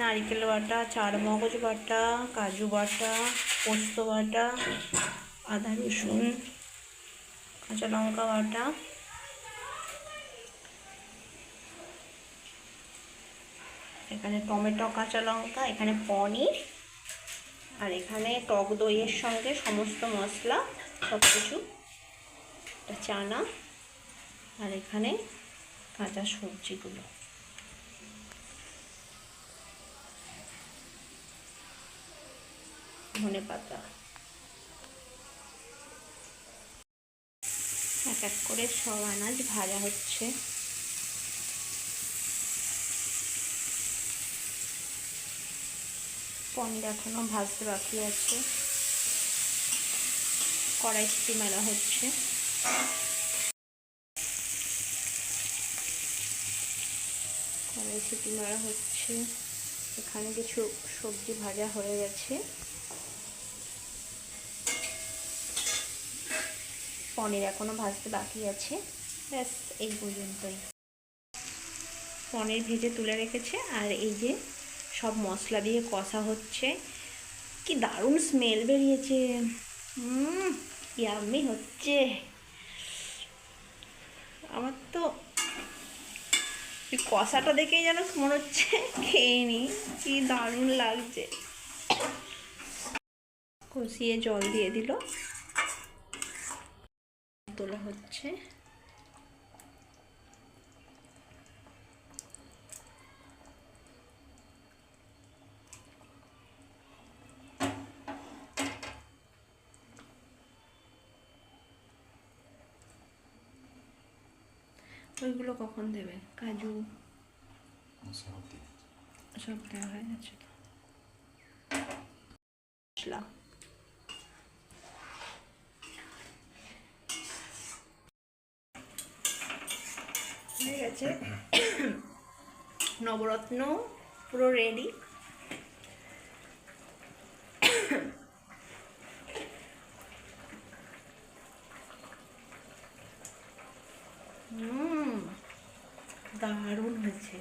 নারকেল বাটা, চারমগজ বাটা, কাজু বাটা, পোস্ত বাটা, আদা রসুন, কাঁচা লঙ্কা বাটা। এখানে টমেটো, কাঁচা লঙ্কা, এখানে পনির, আর এখানে টক দইয়ের সঙ্গে সমস্ত মশলা সব কিছু চানা, আর এখানে কাঁচা সবজিগুলো। ধনে পাতা এক এক করে সব আনাজ ভাজা হচ্ছে। পনির এখনও ভাজতে বাকি আছে। কড়াই সিটি মেলা হচ্ছে। কড়াই সিটি মারা হচ্ছে। এখানে কিছু সবজি ভাজা হয়ে গেছে। পনির এখনও ভাজতে বাকি আছে। ব্যাস, এই পর্যন্তই। পনির ভেজে তুলে রেখেছে, আর এই যে সব মশলা দিয়ে কষা হচ্ছে। কি দারুণ স্মেল বেরিয়েছে। হুম হচ্ছে। আমার তো কষাটা দেখেই যেন মনে হচ্ছে খেয়ে নি, কি দারুণ লাগছে। কষিয়ে জল দিয়ে দিল। তোলা হচ্ছে। ওইগুলো কখন দেবে? কাজু? সব দেওয়া হয়ে গেছে মশলা। হয়ে গেছে। নবরত্ন পুরো রেডি দারুণ হয়েছে।